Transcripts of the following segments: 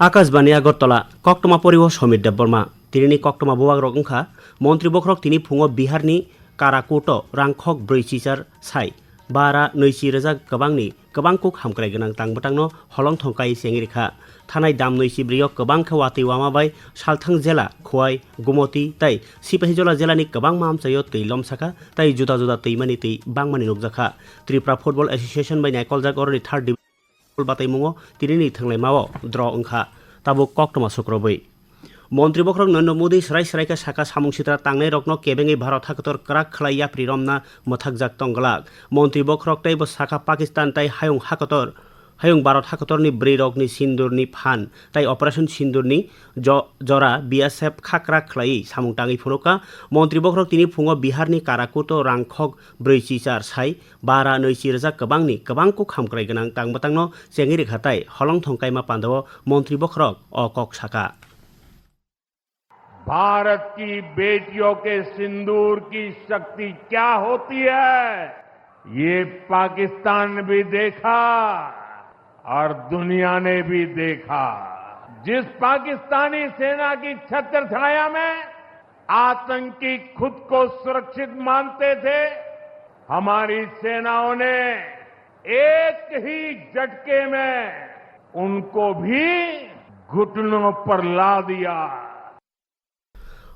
आकाशवाणी अगरतला कक्टमा परिव समीर देव बर्मा तिनी कक्टमा बुवाग रगंखा मन्त्री बख्रक तिनी फुङो बिहारनि काराकोट रांखक ब्रैचिचार साय बारा नैसि रोजा गोबांनि गोबांखौ हामग्राय गोनां दांबोदांनो हलं थंखायै सेंरिखा थानाय दाम नैसि ब्रैयाव गोबांखौ आतैवामाबाय सालथां जेला खुवाय गुमति ताइ सिपाहीजला जेलानि गोबां माहामसायो तै लमसाखा ताइ जुदा जुदा तैमानि तै बांमानि नुगजाखा त्रिपुरा फुटबल एसोसिएशन बायनाय कलजागरनि थार्ड বাতাই মুঙো তিনি থাংলাই মাও দ্র ওংখা তাবো কক্টমা সুক্রবই মন্ত্রী বক্রক নরেন্দ্র মোদী সরাই সরাইকে শাখা সামুং সিতরা তাংনাই রকন কেবেঙ্গি ভারত হাকতর ক্রাক খেলাইয়া প্রিরমনা মথাকজাক তংগলাক মন্ত্রী বক্রক তাইব শাখা পাকিস্তান তাই হায়ং হাকতর 하용 바로 타코터니 브레이럭니 신도르니 판 তাই অপারেশন সিন্দুরনি জরা বিএসএফ খাকরা, খ্লাই, সামুং টাঙ্গি ফোনকা। মন্ত্রী বখরক তিনি ফুঙ্গ বিহারনি, কারাকুত রাংখক ব্রৈচি চার সাই, বারা, নৈচি, রেজা, কবাংনি, কবাংকু, খামক্রাই, গনাং তাংবাতাংনো চেঙ্গি রেখাতাই হলং থংকাইমা পান্ডব মন্ত্রী বখরক অকক সাকা भारत की बेटियों के सिंदूर की शक्ति क्या होती है ये पाकिस्तान ने भी देखा और दुनिया ने भी देखा। जिस पाकिस्तानी सेना की छत्र छाया में आतंकी खुद को सुरक्षित मानते थे, हमारी सेनाओं ने एक ही झटके में उनको भी घुटनों पर ला दिया।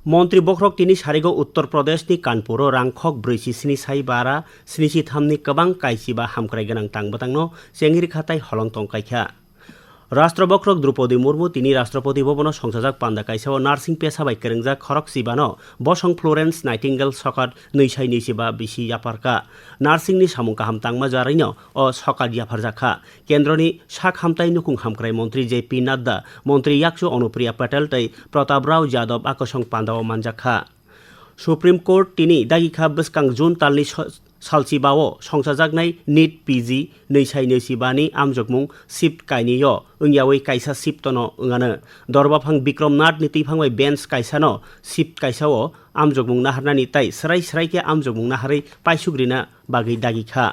মন্ত্রী বখরক তিনি সারিগো উত্তরপ্রদেশ নি কানপুর, রাংখক ব্রৈসি স্নি সাই বারা স্নিসি থামনি কবাং কাইসি বা হামক্রাই গনাং তাংবাতাংনো চেঙ্গির খাতাই হলং তংকাইখা রাষ্ট্রবক্রক দ্রৌপদী મુર્મુ তিনি রাষ্ট্রপতি ভবন সংসাজাক পান্দা কাইসাও, নার্সিং পেশা বাইক কেরেংজাক খরক সিবানো, বসং ফ্লোরেন্স, নাইটিঙ্গেল সকাত নৈসাই নৈসিবা বিসি ইয়াপারকা। নার্সিংনি সামু কাহাম তাংমা জারাইন অ সকাত ইয়াফারজাখা। কেন্দ্রনি শাক হামতাই নুকুং হামক্রাই মন্ত্রী জে পি নাড্ডা, মন্ত্রী ইয়াকসু অনুপ্রিয়া প্যাটেল তাই প্রতাপ রাও, যাদব আকসং পান্দাও মানজাখা। সুপ্রিম কোর্ট, তিনি দাগিখা বসকাং জুন তালনি सालसिबाओ संसाजागनाय निट पिजि नैसाय नैसिबानि आमजगमुं सिप्ट काइनिय ओंयावै काइसा सिप्टनो ओंगानो दरबाफां बिक्रमनाथ नितिफांबाय बेन्स काइसानो सिप्ट काइसाओ आमजगमुं नाहारनानि ताइ सराय सरायके आमजगमुं नाहारै पाइसुग्रिना बागै दागिखा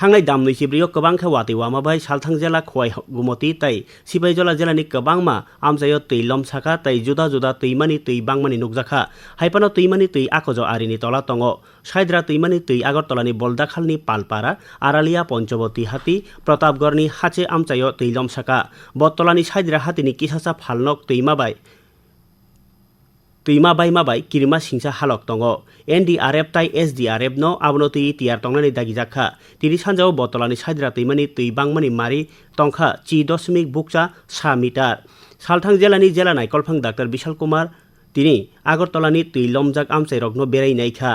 थांनाय दामनै सिब्रियो गोबां खे वातिवामा बाय सालथां जेला खवाय गुमति तै सिबाय जला जेलानि गोबांमा आमजायो तै लमसाखा तै जुदा जुदा तैमानि तै बांमानि नुगजाखा हायपानो तैमानि तै आखज आरिनि तला तङ साइद्रा तैमानि तै आगरतलानि बलदाखालनि पालपारा आरालिया पञ्चवती हाती प्रतापगढ़नि हाचे आमचायो तै लमसाखा बत्तलानि साइद्रा हातिनि किसासा फालनक तैमाबाय tuima baima bai kirima singsa halok tongo NDRF tai SDRF no abono tui tiar tongnani dagijakha tini sanjao botolani saidra tuimani tui bangmani mari tongkha chi দশমিক বুকচা সা মিটার সালথাং জেলানি জেলা নাইকলফাং ডাক্তার বিশাল কুমার তিনি আগরতলানি তুই লমজাক আমসাই রগ্ন বেড়াই নাইখা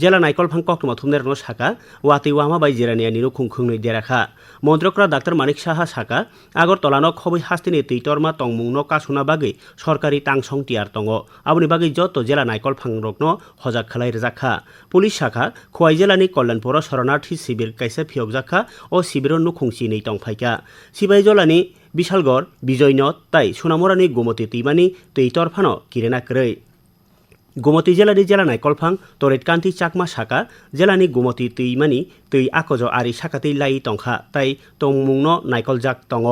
জেলা নাইকলফাং কক্টমা থুমনের রনো সাকা ওয়াতি ওয়ামা বাই জিরানিয়া নিরু খুংখুংনৈ দেরাখা মন্ত্রকরা ডাক্তার মানিক সাহা সাকা আগরতলানো খবৈ হাস্তিনি তৈতরমা তংমুংনো কাসুনা বাগৈ সরকারি তাংসং টিয়ার তঙ্গ। আবনি বাগৈ যত জেলা নাইকলফাং রগ্ন হজাক খালাই রেজাখা পুলিশ শাখা, খোয়াই জেলানি কল্যাণপুর শরণার্থী শিবির কাইসা ফিয়কজাখা ও শিবির নুখুংসি নেই টংফাইকা সিবাই জলানি বিশালগড় বিজয়নত তাই সোনামরানি গোমতি তৈমানি তৈতরফানো কিরেনা ক্রৈ গোমতী জেলারি জেলা নাই কলফাং তরেটকান্তি চাকমা শাখা, জেলানি গোমতি তুই মানি তৈ আকজ আরি শাখাতেই লাই টংখা তাই তংমুংন নাইকল জাক টং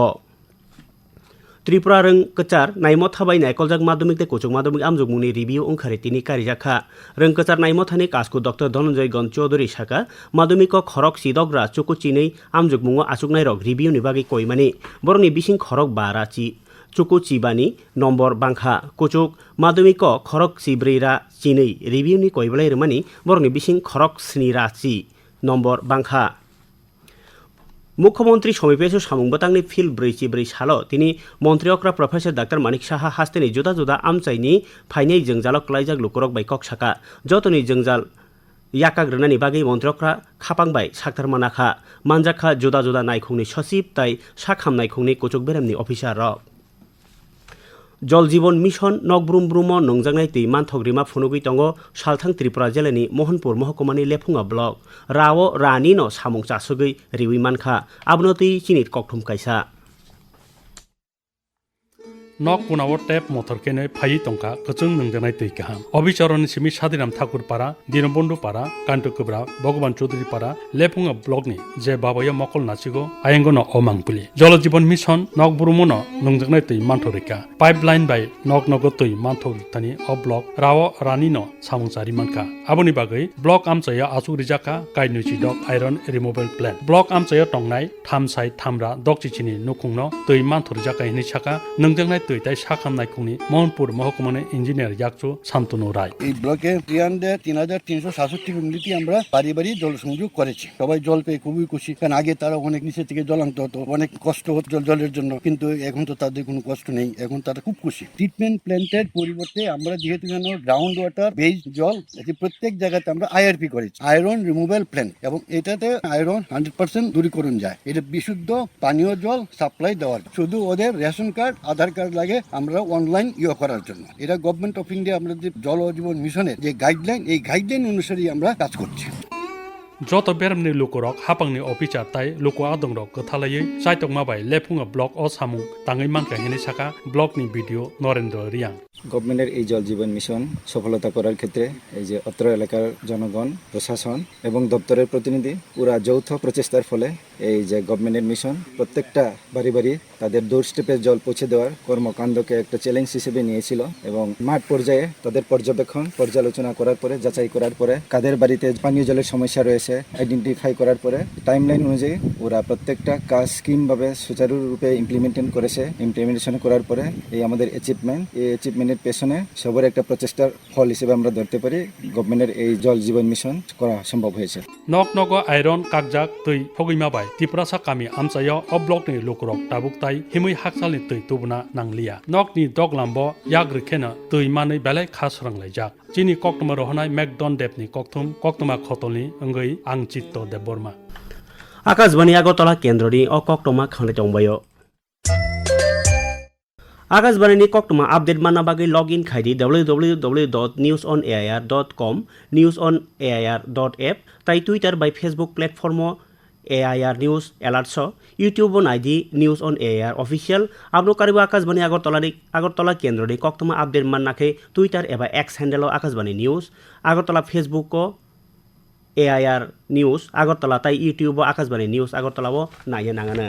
ত্রিপুরা রং কচার নাইমত হাবাই নাইকলজাক মাধ্যমিক তে কোচক মাধ্যমিক আমজুক মুনি রিভিউ অংখারে তিনি কারিজাখা রং কচার নাইমত হানি কাসকু ডক্টর ধনঞ্জয় গণ চৌধুরী শাখা, মাধ্যমিক খরক সিদগ্রা চুকু চিনেই আমজুক মুঙ্গ আসুক নাইরক রিভিউ নিবাগে কইমানি বরং বিশিং খরক বারা চি চুকু চিবানি নম্বর বাংখা, কুচুক, মাধ্যমিক খরক চিব্রেরা চিनै রিভিউনি কইবলাই রমানি বরনি বিসিং খরক স্নিরা চি নম্বর বাংখা। মুখ্যমন্ত্রী সমীপেশ সামুংবাতাংনি ফিল ব্রৈচি ব্রৈ সাল তিনি মন্ত্রী অক্রা প্রফেসর ডাক্তার মানিক সাহা হাস্তে জুদা জুদা আমচাইনি ফাইনাই জঞ্জালক লাইজাক লুকরক বাই কক সাকা যতনি জঞ্জাল ইয়াকাগ্রনানি বাগৈ মন্ত্রকরা খাপাংবাই সাক্তার মানাখা, মানজাখা জুদা জুদা নাইখুংনি সচিব তাই সাখাম নাইখুংনি কোচক বেরামনি অফিসার রক জল জীবন মিশন নকব্রুম ব্রুম, নংজাংনাই তুই মানথগ্রিমা ফুনুগুই তঙ্গ সালথাং ত্রিপুরা জেলানি, মোহনপুর মহকুমানি লেফুঙা ব্লক। রাও রানী ন সামুং চাসুগী রিউই মানখা। আবনতি, চিনির ককঠুম কাইসা। Nok kunawo tap motor kene phai tongka kuchung nungjanai tui kaham অবিচরণ সিমি সাদিরাম ঠাকুর পাড়া, দীনবন্ধু পাড়া কান্টকুবরা ভগবান চৌধুরী পাড়া লেফুঙ্গা ব্লকনি যে বাবায়া মকল নাচিগো, আয়েঙ্গন অমাংপুলি জলজীবন মিশন, নক বুরুমন নংজাকনাই তৈ মান্থরিকা পাইপলাইন বাই নক নগ তৈ মান্থরিতানি অ ব্লক রাও রানি ন সামুংসারি মানকা। আবনি বাগৈ ব্লক আমচায়া আচুক রিজাকা কাইনুচি ডক আইরন রিমুভেল প্লেন। ব্লক আমচায়া টংনাই থাম সাই থামরা ডক চিচিনি নুকুংন তৈ মান্থরিজাকা হিনি সাকা নংজাকনাই তৈ তাই সাখামনাই খুনি মোহনপুর মহকুমানে ইঞ্জিনিয়ার ইয়াকচু শান্তনু রায়। এই ব্লকে তিন হাজার তিন হাজার তিনশো সাতষট্টি ফ্যামিলিতে আমরা বাড়ি বাড়ি জল সংযোগ করেছি। সবাই জল পেয়ে খুবই খুশি, কারণ আগে তারা অনেক নিচে থেকে জল আনতে হতো, অনেক কষ্ট হতো জল- জলের জন্য, কিন্তু এখন তো তাদের কোনো কষ্ট নেই, এখন তারা খুব খুশি। ট্রিটমেন্ট প্ল্যান্টের পরিবর্তে আমরা যেহেতু যেন গ্রাউন্ড ওয়াটার বেজ জল প্রত্যেক জায়গাতে আমরা আইআরপি করেছি আয়রন রিমুভাল প্ল্যান্ট এবং এটাতে আয়রন হান্ড্রেড পার্সেন্ট দূরীকরণ যায়। এটা বিশুদ্ধ পানীয় জল সাপ্লাই দেওয়ার, শুধু ওদের রেশন কার্ড আধার কার্ড লাগে আমরা অনলাইন ইয়ে করার জন্য। এটা গভর্নমেন্ট অফ ইন্ডিয়া আমরা যে জল জীবন মিশনের যে গাইডলাইন এই গাইডলাইন অনুসারেই আমরা কাজ করছি। যত বেরামনি লুকুরক হাপাংনি অফিসার তাই লুকু আদংরক গথালাयै চাইতক মাবাই লেফুঙ্গা ব্লক অ সামুং তাङै মানকা হিনি সাকা ব্লকনি ভিডিও নরেন্দ্র রিয়াং গভর্নমেন্টের এই জল জীবন মিশন সফলতা করার ক্ষেত্রে এই যে অত্র এলাকার জনগণ প্রশাসন এবং দপ্তরের প্রতিনিধি পুরা যৌথ প্রচেষ্টার ফলে এই যে গভর্নমেন্টের মিশন প্রত্যেকটা বাড়ি বাড়ি তাদের দৌড় স্টেপে জল পৌঁছে দেওয়ার কর্মকাণ্ডকে একটা চ্যালেঞ্জ হিসেবে নিয়েছিল এবং মাঠ পর্যায়ে তাদের পর্যবেক্ষণ পর্যালোচনা করার পরে যাচাই করার পরে কাদের বাড়িতে পানীয় জলের সমস্যা রয়েছে আইডেন্টিফাই করার পরে টাইমলাইন অনুযায়ী ওরা প্রত্যেকটা কাজ স্কিমভাবে সুচারুরূপে ইমপ্লিমেন্টেশন করেছে। ইমপ্লিমেন্টেশন করার পরে এই আমাদের অ্যাচিভমেন্ট এই অ্যাচিভমেন্টের পেছনে সবার একটা প্রচেষ্টার ফল হিসেবে আমরা ধরতে পারি গভর্নমেন্টের এই জল জীবন মিশন করা সম্ভব হয়েছে। নক নগ আইরন কাকজাক তৈ ফগৈমাবাই ত্রিপুরা সাকামি আমচায় অ ব্লকনি লুকুরক তাবুক তাই হিমৈ হাকসালনি তৈ তুবনা নাংলিয়া। নকনি দগলাম্ব ইয়াগ্রিখেনা তৈ মাनै বেলাই খাসরাংলাইজাক চিনি কক্তমা রহনাই মেকডন দেবনি কক্তম, কক্তমা খতলনি অঙ্গৈ আং চিত্ত আংচিত্য দেববর্মা আকাশবাণী আগরতলা কেন্দ্রনি অ কক্টমা খালে টংবায় আকাশবাণী কক্টমা আপডেট মানা বাকি লগ ইন খাই W W W dot news on A I R dot com news on A I R dot app তাই Twitter by Facebook platform A I R news alerts YouTube ID news on A I R official আপনো কারিব আকাশবাণী আগরতলানি আগরতলা কেন্দ্রনি কক্টমা update মান্নাকে Twitter এবার X handle Akashvani news Agartala Facebook AIR news Agartala তাই YouTube Akashvani news আগরতলাও নাইয়ে নাঙানো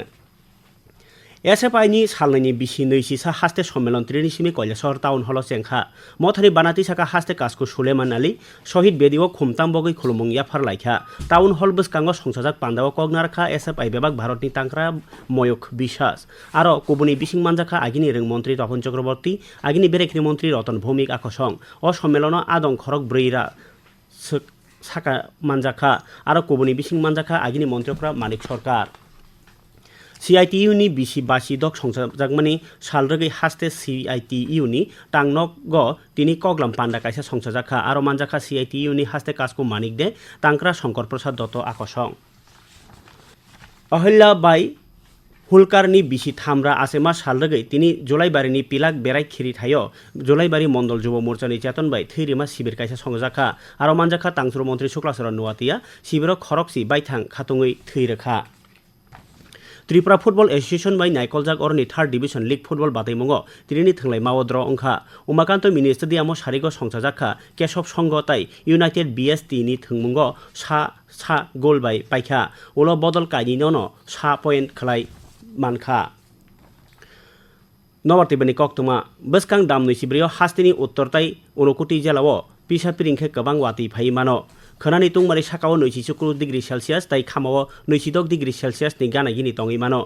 এসএফআইनि সালनायनि बिसि नैसिसा हास्ते सम्मेलन त्रिनिसिमि কৈलासर टाउन हल चेंखा मथारि बानाति साखा हास्ते कासको सुलेमान आली शहीद बेदिओ खुमताम बगै खुलुमुंग याफार लाइखा टाउन हल बसकांगो संसाजाक पान्दाव कगनारखा एसएफआई बेबाक भारतनि तांक्रा मयक विश्वास आरो कुबुनि बिसिं मानजाखा आगिनि रों मन्त्री तपन चक्रवर्ती आगिनि बेरेखनि मन्त्री रतन भौमिक आखसं अ सम्मेलन आदं खरक ब्रैरा সাকা মানজাখা আর কবনি বিশিং মানজাখা, আগিনি মন্ত্রকরা, মানিক সরকার। সিআইটি ইউনি বিশি বাসি দক সংসারজাকমানি সালরগি হাস্তে সিআইটি ইউনি, টাংনক গ, তিনি কগলাম পান্ডা কাইসা সংসারজাখা আর মানজাখা সিআইটি ইউনি হাস্তে কাজকু মানিক দে তাংকরা শঙ্কর প্রসাদ দত্ত আকর্ষণ অহল্যা বাই হুলকারনি বিশি থামরা আসেমা সালরগৈ তিনি জোলাইবাড়িনি পিলাক বেড়াই খিরি থাইও জোলাইবাড়ি মন্ডল যুব মোর্চা নি মোর্চানি চেতনবাই থৈরিমা শিবির কাইসা সংজাখা। আর মানজাখা তাংসুর মন্ত্রী শুক্লাচরণ নুয়াতিয়া শিবির খরকসি বাইথাং খাতুঙৈ থৈরেখা ত্রিপুরা ফুটবল এসোসিয়েশন বাই নাইকলজাক অরনি থার্ড ডিভিশন লিগ ফুটবল বাতৈমঙ্গ তিনি থাংলাই মাওদ্র অংখা। উমাকান্ত মিনি স্টেডিয়ামও সারিগ সংসা সংসাজাখা কেশব সংঘ তাই ইউনাইটেড বিএস তিনি থংমঙ্গ সা সা গোল বাই পাইখা। ওল বদল কাইনি নন। সা পয়েন্ট খেলায় মানখা। নবর্তিবানি কক্তমা বসকাং দামনি সিব্রিয় হাস্তিনি উত্তরতাই অনুকুটি জেলাও পিসা পিরিংখে গবাং ওয়াতি ফাই মানো। খনানি তুংমারি সাকাও নৈশি চুক্রু ডিগ্রি সেলসিয়াস তাই খামাও নৈশিদক ডিগ্রি সেলসিয়াসনি গানাগিনি টঙি মানো।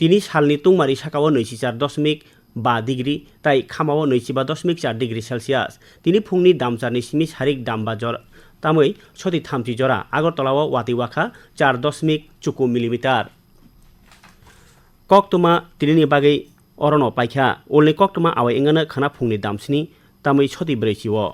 তিনি সালনি তুংমারি সাকাও নৈশি চার দশমিক বা ডিগ্রি তাই খামাও নৈশিবা দশমিক চার ডিগ্রি সেলসিয়াস তিনি ফুংনি দামচারনি সিমি সারিক দামবা জ্বর তামৈ সতী থামচি জরা আগরতলাও ওয়াতি ওয়াখা চার দশমিক চুকু মিলিমিটার কক্তমা তিনি বাকে অরণ পাইখা ওলনি কক্তমা আওয়াই এঙ্গানো খানা ফুংনি দামসিনি তামই সতি ব্রেচিও